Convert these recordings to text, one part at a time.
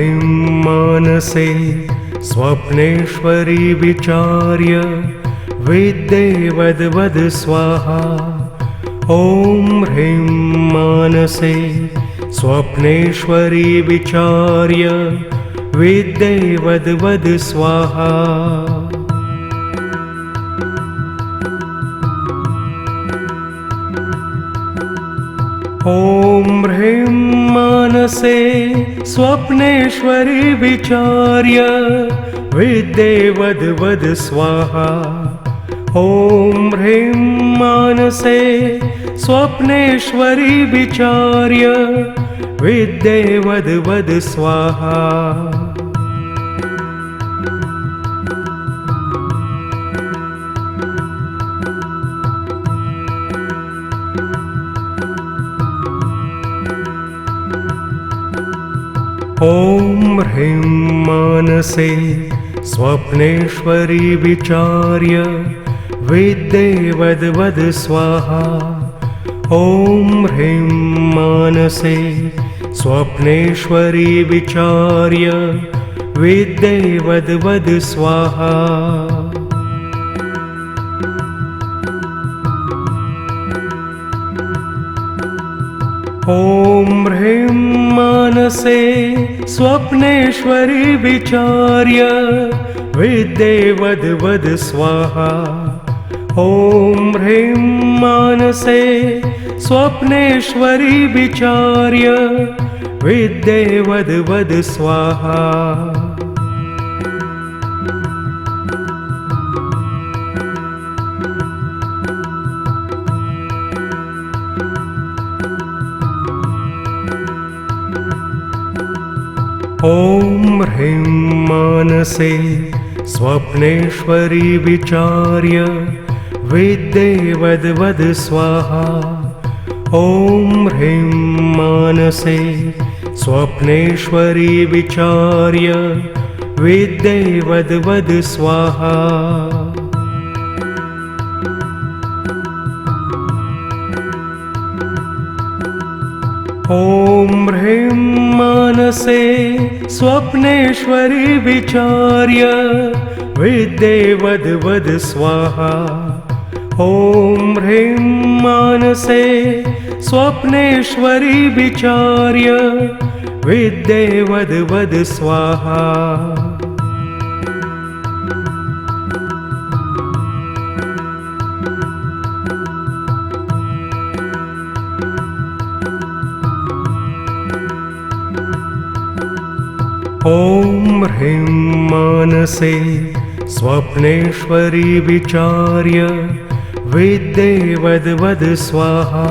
ह्रीं मानसे स्वप्नेश्वरी विचार्य विद्येवद्वद स्वाहा। ॐ ह्रीं मानसे स्वप्नेश्वरी विचार्य विद्येवद्वद स्वाहा ॐ ह्रीं मानसे स्वप्नेश्वरि विचार्य विद्येवद्वद स्वाहा। ॐ ह्रीं मानसे स्वप्नेश्वरि विचार्य विद्येवद्वद स्वाहा मानसे स्वप्नेश्वरी विचार्य विद्येवद्वद स्वाहा। ॐ ह्रीं मानसे स्वप्नेश्वरी विचार्य विद्येवद्वद स्वाहा ॐ ह्रीं मानसे स्वप्नेश्वरि विचार्य विद्येवद्वद स्वाहा। ॐ ह्रीं मानसे स्वप्नेश्वरि विचार्य विद्येवद्वद स्वाहा ॐ ह्रीं मानसे स्वप्नेश्वरी विचार्य विद्येवद्वद स्वाहा। ॐ ह्रीं मानसे स्वप्नेश्वरी विचार्य विद्येवद्वद स्वाहा। ॐ ह्रीं मानसे स्वप्नेश्वरी विचार्य विद्येवद्वद स्वाहा। ॐ ह्रीं मानसे स्वप्नेश्वरी विचार्य विद्येवद्वद स्वाहा। ह्रीं मानसे स्वप्नेश्वरी विचार्य विद्येवद्वद स्वाहा।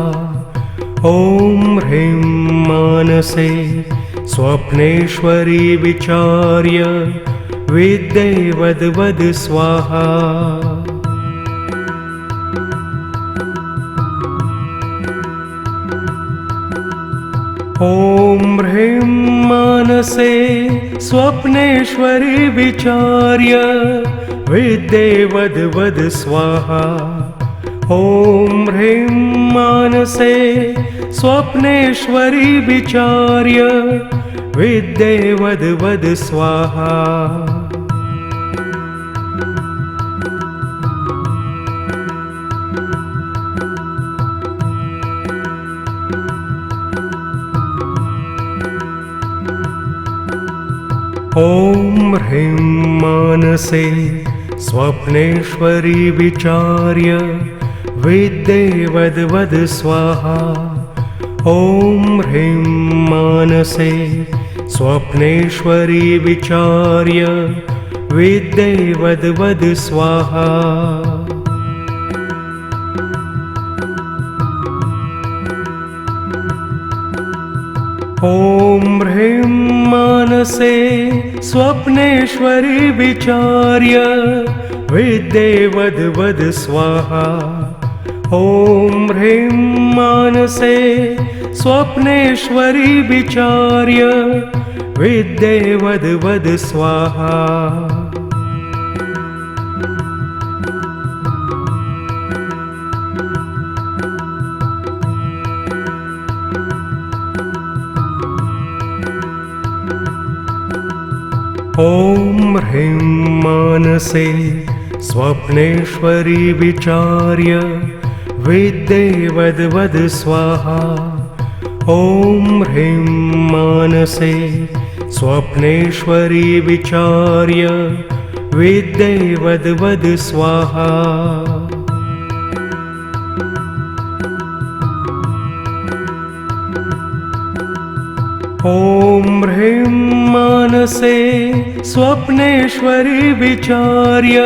ॐ ह्रीं मानसे स्वप्नेश्वरी विचार्य विद्येवद्वद स्वाहा। ॐ ह्रीं मानसे स्वप्नेश्वरि विचार्य विद्येवद्वद स्वाहा। ॐ ह्रीं मानसे स्वप्नेश्वरि विचार्य विद्येवद्वद स्वाहा ॐ ह्रीं मानसे स्वप्नेश्वरी विचार्य विद्येवद्वद स्वाहा। ॐ ह्रीं मानसे स्वप्नेश्वरी विचार्य विद्येवद्वद स्वाहा ॐ ह्रीं मानसे स्वप्नेश्वरि विचार्य विद्येवद्वद स्वाहा। ॐ ह्रीं मानसे स्वप्नेश्वरि विचार्य विद्येवद्वद स्वाहा ॐ ह्रीं मानसे स्वप्नेश्वरी विचार्य विद्येवद्वद स्वाहा। ॐ ह्रीं मानसे स्वप्नेश्वरी विचार्य विद्येवद्वद स्वाहा ॐ ह्रीं मानसे स्वप्नेश्वरी विचार्य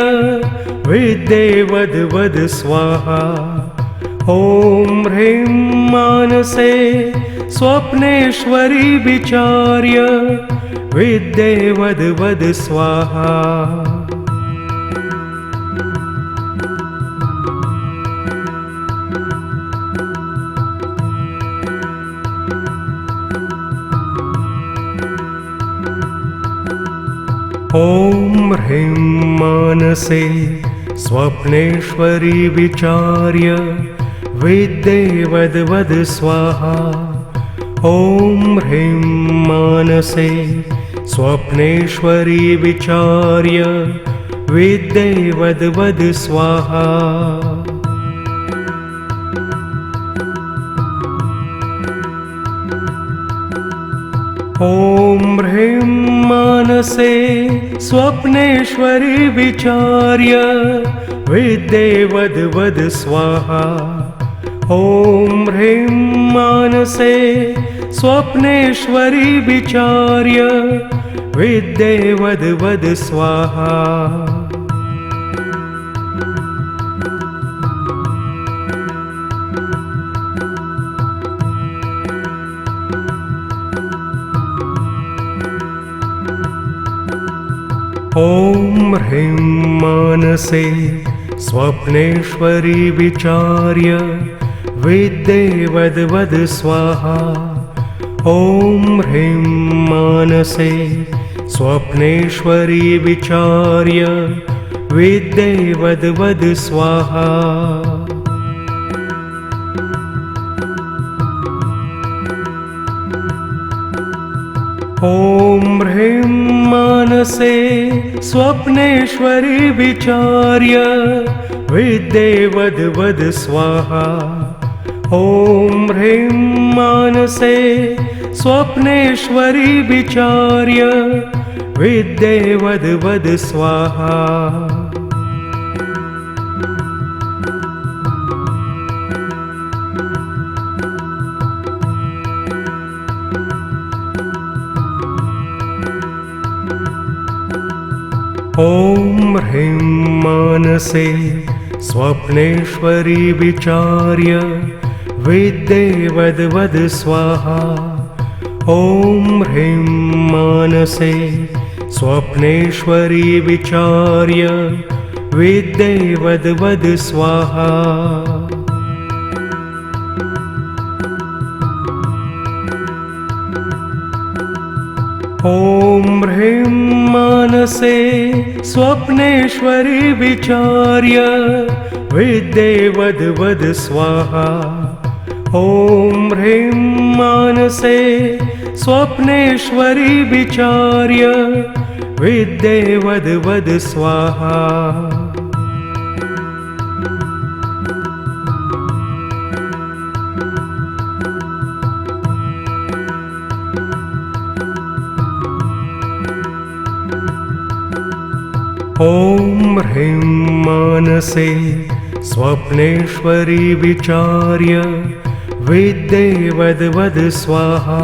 विद्येवद्वद स्वाहा। ॐ ह्रीं मानसे स्वप्नेश्वरी विचार्य विद्येवद्वद स्वाहा ॐ ह्रीं मानसे स्वप्नेश्वरी विचार्य विद्येवद्वद स्वाहा। ॐ ह्रीं मानसे स्वप्नेश्वरी विचार्य विद्येवद्वद स्वाहा ॐ ह्रीं मानसे स्वप्नेश्वरी विचार्य विद्येवद्वद स्वाहा। ॐ ह्रीं मानसे स्वप्नेश्वरी विचार्य विद्येवद्वद स्वाहा ह्रीं मानसे स्वप्नेश्वरी विचार्य विद्येवद्वद स्वाहा। ॐ ह्रीं मानसे स्वप्नेश्वरी विचार्य विद्येवद्वद स्वाहा ॐ ह्रीं मानसे स्वप्नेश्वरी विचार्य विद्येवद्वद स्वाहा। ॐ ह्रीं मानसे स्वप्नेश्वरी विचार्य विद्येवद्वद स्वाहा ह्रीं मानसे स्वप्नेश्वरी विचार्य विद्येवद्वद स्वाहा। ॐ ह्रीं मानसे स्वप्नेश्वरी विचार्य विद्येवद्वद स्वाहा ॐ ह्रीं मानसे स्वप्नेश्वरी विचार्य विद्येवद्वद स्वाहा। ॐ ह्रीं मानसे स्वप्नेश्वरी विचार्य विद्येवद्वद स्वाहा ॐ ह्रीं मानसे स्वप्नेश्वरी विचार्य विद्येवद्वद स्वाहा।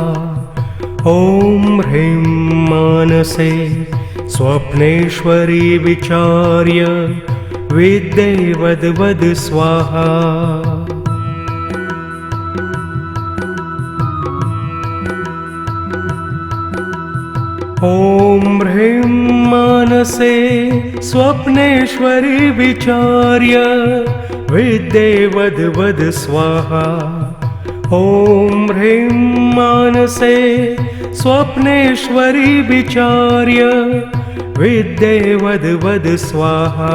ॐ ह्रीं मानसे स्वप्नेश्वरी विचार्य विद्येवद्वद स्वाहा। ॐ ह्रीं मानसे स्वप्नेश्वरी विचार्य विद्येवद्वद स्वाहा। ॐ ह्रीं मानसे स्वप्नेश्वरी विचार्य विद्येवद्वद स्वाहा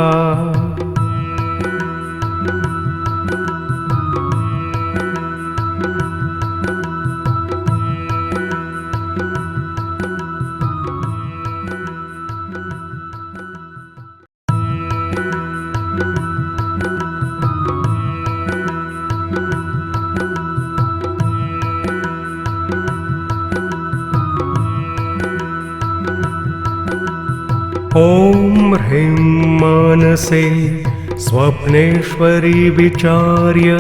ॐ ह्रीं मानसे स्वप्नेश्वरी विचार्य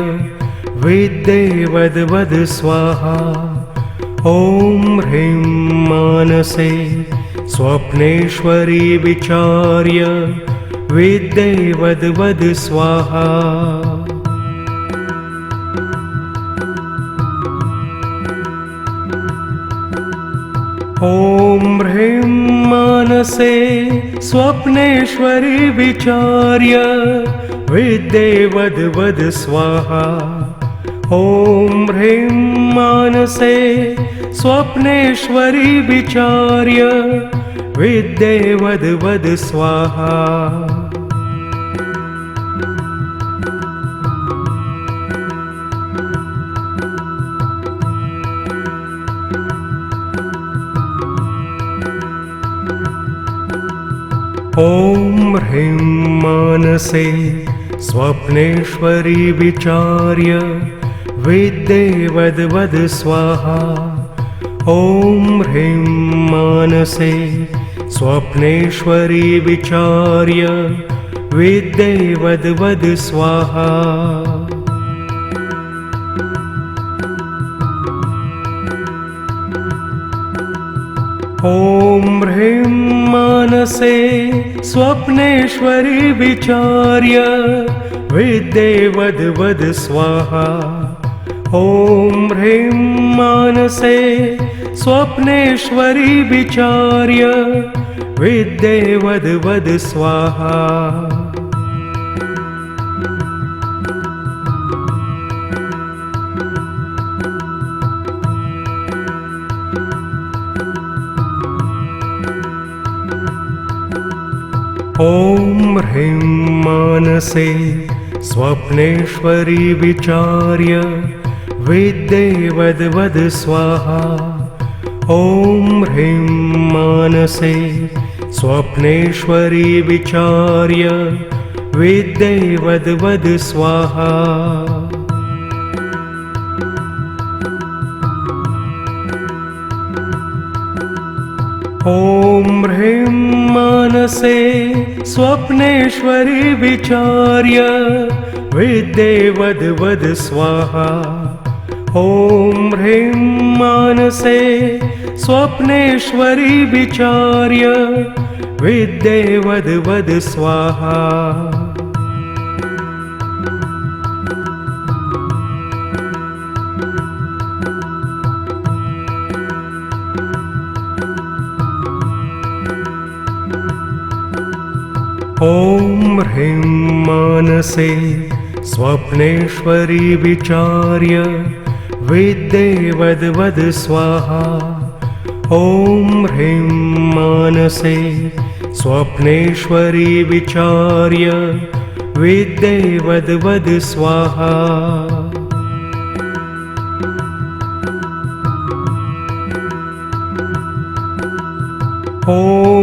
विद्येवद्वद स्वाहा। ॐ ह्रीं मानसे स्वप्नेश्वरी विचार्य विद्येवद्वद स्वाहा। ॐ ह्रीं मानसे स्वप्नेश्वरि विचार्य विद्येवद्वद स्वाहा। ॐ ह्रीं मानसे स्वप्नेश्वरि विचार्य विद्येवद्वद स्वाहा ह्रीं मानसे स्वप्नेश्वरी विचार्य विद्येवद्वद स्वाहा। ॐ ह्रीं मानसे स्वप्नेश्वरी विचार्य विद्येवद्वद स्वाहा ॐ ह्रीं मानसे स्वप्नेश्वरि विचार्य विद्येवद्वद स्वाहा। ॐ ह्रीं मानसे स्वप्नेश्वरि विचार्य विद्येवद्वद स्वाहा ह्रीं मानसे स्वप्नेश्वरी विचार्य विद्येवद्वद स्वाहा। ॐ ह्रीं मानसे स्वप्नेश्वरी विचार्य विद्येवद्वद स्वाहा ॐ ह्रीं मानसे स्वप्नेश्वरि विचार्य विद्येवद्वद स्वाहा। ॐ ह्रीं मानसे स्वप्नेश्वरि विचार्य विद्येवद्वद स्वाहा स्वप्नेश्वरी विचार्य विद्येवद्वद स्वाहा। ॐ ह्रीं मानसे स्वप्नेश्वरी विचार्य विद्येवद्वद स्वाहा। ॐ